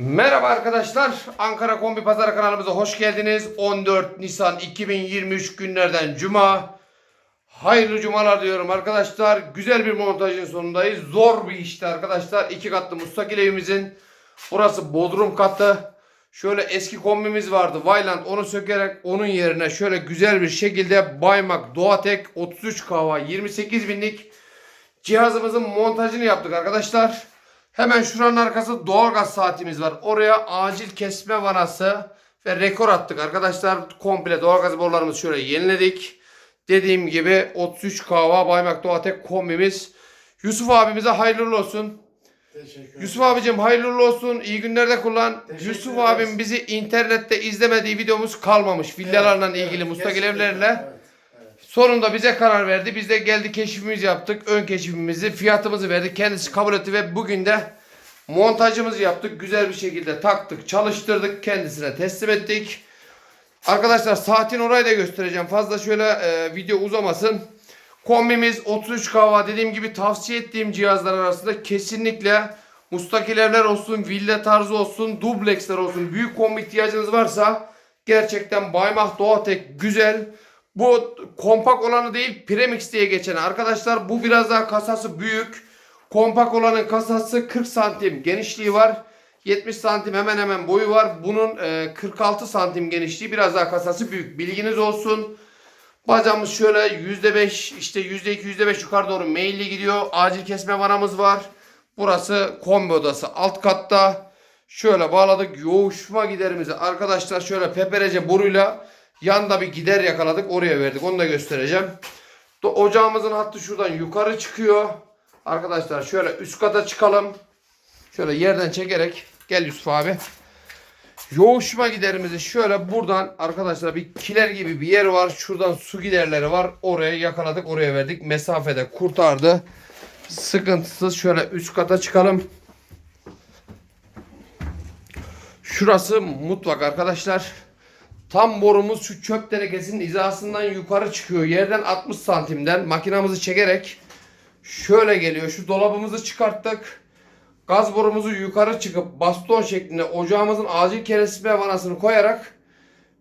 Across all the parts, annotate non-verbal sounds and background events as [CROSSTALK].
Merhaba arkadaşlar. Ankara Kombi Pazarı kanalımıza hoş geldiniz. 14 Nisan 2023 günlerden Cuma. Hayırlı cumalar diyorum arkadaşlar. Güzel bir montajın sonundayız. Zor bir işti arkadaşlar. İki katlı mustakil evimizin. Burası bodrum katı. Şöyle eski kombimiz vardı. Vayland onu sökerek onun yerine şöyle güzel bir şekilde Baymak Doğatek 33 kava 28 binlik cihazımızın montajını yaptık arkadaşlar. Hemen şuranın arkası doğalgaz saatimiz var. Oraya acil kesme vanası ve rekor attık arkadaşlar. Komple doğalgaz borularımızı şöyle yeniledik. Dediğim gibi 33 kava Baymak Doğatek kombimiz. Yusuf abimize hayırlı olsun. Teşekkür Yusuf abicim hayırlı olsun. İyi günlerde kullan. Teşekkür Yusuf ederiz. abim bizi internette izlemediği videomuz kalmamış. Villalarla Evet, ilgili, evet, kesinlikle. evlerle. Evet. Sonunda bize karar verdi. Biz de geldi keşfimizi yaptık. Ön keşfimizi, fiyatımızı verdik. Kendisi kabul etti ve bugün de montajımızı yaptık. Güzel bir şekilde taktık, çalıştırdık. Kendisine teslim ettik. Arkadaşlar saatin orayı da göstereceğim. Fazla şöyle e, video uzamasın. Kombimiz 33 kava dediğim gibi tavsiye ettiğim cihazlar arasında kesinlikle mustakil evler olsun, villa tarzı olsun, dublexler olsun. Büyük kombi ihtiyacınız varsa gerçekten Baymah Doğatek güzel. Bu kompak olanı değil Premix diye geçen arkadaşlar bu biraz daha kasası büyük. Kompak olanın kasası 40 santim genişliği var. 70 santim hemen hemen boyu var. Bunun e, 46 santim genişliği biraz daha kasası büyük. Bilginiz olsun. Bacamız şöyle %5 işte %2 %5 yukarı doğru meyilli gidiyor. Acil kesme vanamız var. Burası kombi odası alt katta. Şöyle bağladık yoğuşma giderimizi. Arkadaşlar şöyle peperece boruyla yanda bir gider yakaladık. Oraya verdik. Onu da göstereceğim. Ocağımızın hattı şuradan yukarı çıkıyor. Arkadaşlar şöyle üst kata çıkalım. Şöyle yerden çekerek gel Yusuf abi. Yoğuşma giderimizi şöyle buradan arkadaşlar bir kiler gibi bir yer var. Şuradan su giderleri var. Oraya yakaladık oraya verdik. Mesafede kurtardı. Sıkıntısız şöyle üst kata çıkalım. Şurası mutfak arkadaşlar. Tam borumuz şu çöp tenekesinin hizasından yukarı çıkıyor. Yerden 60 santimden makinamızı çekerek şöyle geliyor. Şu dolabımızı çıkarttık. Gaz borumuzu yukarı çıkıp baston şeklinde ocağımızın acil kesme vanasını koyarak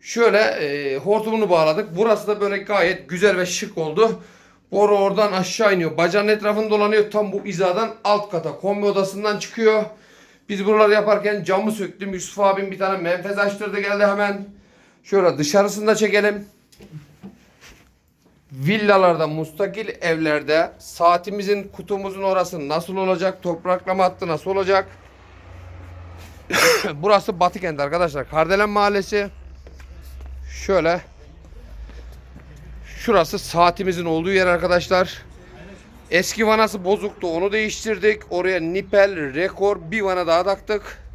şöyle e, hortumunu bağladık. Burası da böyle gayet güzel ve şık oldu. Boru oradan aşağı iniyor. Bacağın etrafını dolanıyor. Tam bu hizadan alt kata kombi odasından çıkıyor. Biz buraları yaparken camı söktüm. Yusuf abim bir tane menfez açtırdı geldi hemen. Şöyle dışarısını da çekelim. Villalarda, mustakil evlerde saatimizin kutumuzun orası nasıl olacak? Topraklama hattı nasıl olacak? [COUGHS] Burası Batıkent arkadaşlar. Kardelen Mahallesi. Şöyle. Şurası saatimizin olduğu yer arkadaşlar. Eski vanası bozuktu. Onu değiştirdik. Oraya nipel, rekor bir vana daha taktık.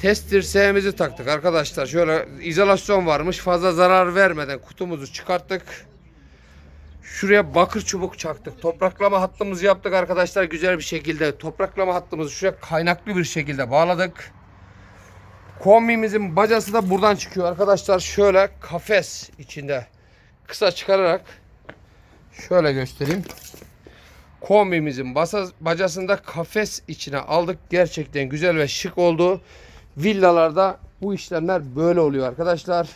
Test dirseğimizi taktık arkadaşlar. Şöyle izolasyon varmış. Fazla zarar vermeden kutumuzu çıkarttık. Şuraya bakır çubuk çaktık. Topraklama hattımızı yaptık arkadaşlar güzel bir şekilde. Topraklama hattımızı şuraya kaynaklı bir şekilde bağladık. Kombimizin bacası da buradan çıkıyor arkadaşlar. Şöyle kafes içinde kısa çıkararak şöyle göstereyim. Kombimizin bacasında kafes içine aldık. Gerçekten güzel ve şık oldu. Villalarda bu işlemler böyle oluyor arkadaşlar.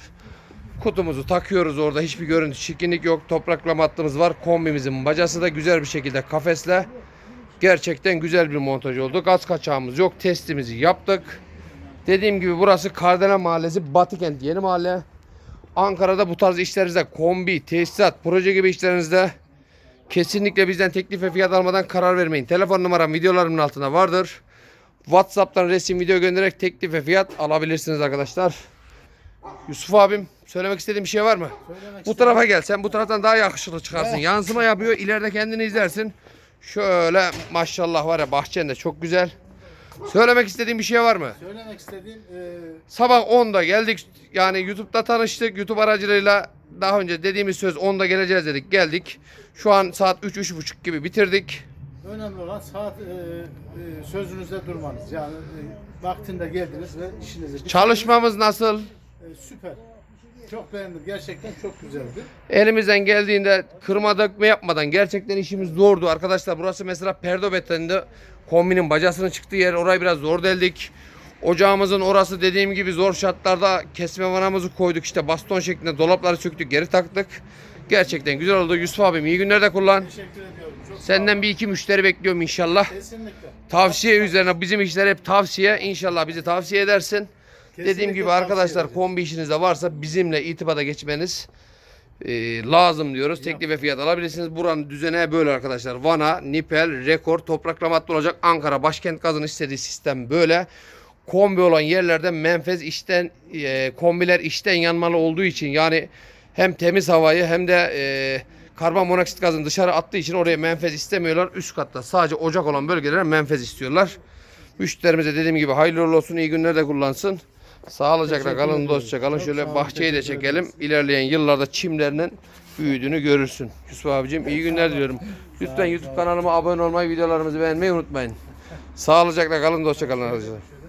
Kutumuzu takıyoruz orada. Hiçbir görüntü çirkinlik yok. Topraklama hattımız var. Kombimizin bacası da güzel bir şekilde kafesle. Gerçekten güzel bir montaj oldu. Gaz kaçağımız yok. Testimizi yaptık. Dediğim gibi burası Kardelen Mahallesi Batıkent yeni mahalle. Ankara'da bu tarz işlerinizde kombi, tesisat, proje gibi işlerinizde kesinlikle bizden teklif ve fiyat almadan karar vermeyin. Telefon numaram videolarımın altında vardır. WhatsApp'tan resim video göndererek teklif ve fiyat alabilirsiniz arkadaşlar. Yusuf abim söylemek istediğin bir şey var mı? Söylemek Bu tarafa gel. Sen bu taraftan daha yakışıklı çıkarsın. Yansıma yapıyor. İleride kendini izlersin. Şöyle maşallah var ya bahçen de çok güzel. Söylemek istediğin bir şey var mı? Söylemek istediğim e, Sabah 10'da geldik. Yani YouTube'da tanıştık. YouTube aracılığıyla daha önce dediğimiz söz 10'da geleceğiz dedik. Geldik. Şu an saat 3-3.30 gibi bitirdik. Önemli olan saat e, e, sözünüzde durmanız. Yani e, vaktinde geldiniz ve işinizi. Çalışmamız nasıl? E, süper. Çok beğendim. Gerçekten çok güzeldi. Elimizden geldiğinde kırma dökme yapmadan gerçekten işimiz zordu arkadaşlar. Burası mesela perdo betonunda kombinin bacasının çıktığı yer orayı biraz zor deldik. Ocağımızın orası dediğim gibi zor şartlarda kesme vanamızı koyduk işte baston şeklinde dolapları söktük geri taktık. Gerçekten güzel oldu. Yusuf abim iyi günlerde kullan. Teşekkür ediyorum. Çok Senden bir iki müşteri bekliyorum inşallah. Kesinlikle. Tavsiye üzerine bizim işler hep tavsiye. İnşallah bizi tavsiye edersin. Dediğim Kesinlikle gibi tavsiye arkadaşlar ederim. kombi işinizde varsa bizimle irtibata geçmeniz e, lazım diyoruz. Teklif ve fiyat alabilirsiniz. Buranın düzene böyle arkadaşlar. Vana, Nipel, Rekor, topraklama hattı olacak. Ankara Başkent Gaz'ın istediği sistem böyle. Kombi olan yerlerde menfez işten e, kombiler işten yanmalı olduğu için yani hem temiz havayı hem de e, karbon monoksit gazını dışarı attığı için oraya menfez istemiyorlar. Üst katta sadece ocak olan bölgelere menfez istiyorlar. Müşterimize dediğim gibi hayırlı olsun, iyi günler de kullansın. Sağlıcakla kalın, dostça kalın. Şöyle bahçeyi de çekelim. İlerleyen yıllarda çimlerinin büyüdüğünü görürsün. Yusuf abicim iyi günler diliyorum. Lütfen YouTube kanalıma abone olmayı, videolarımızı beğenmeyi unutmayın. Sağlıcakla kalın, dostça kalın arkadaşlar.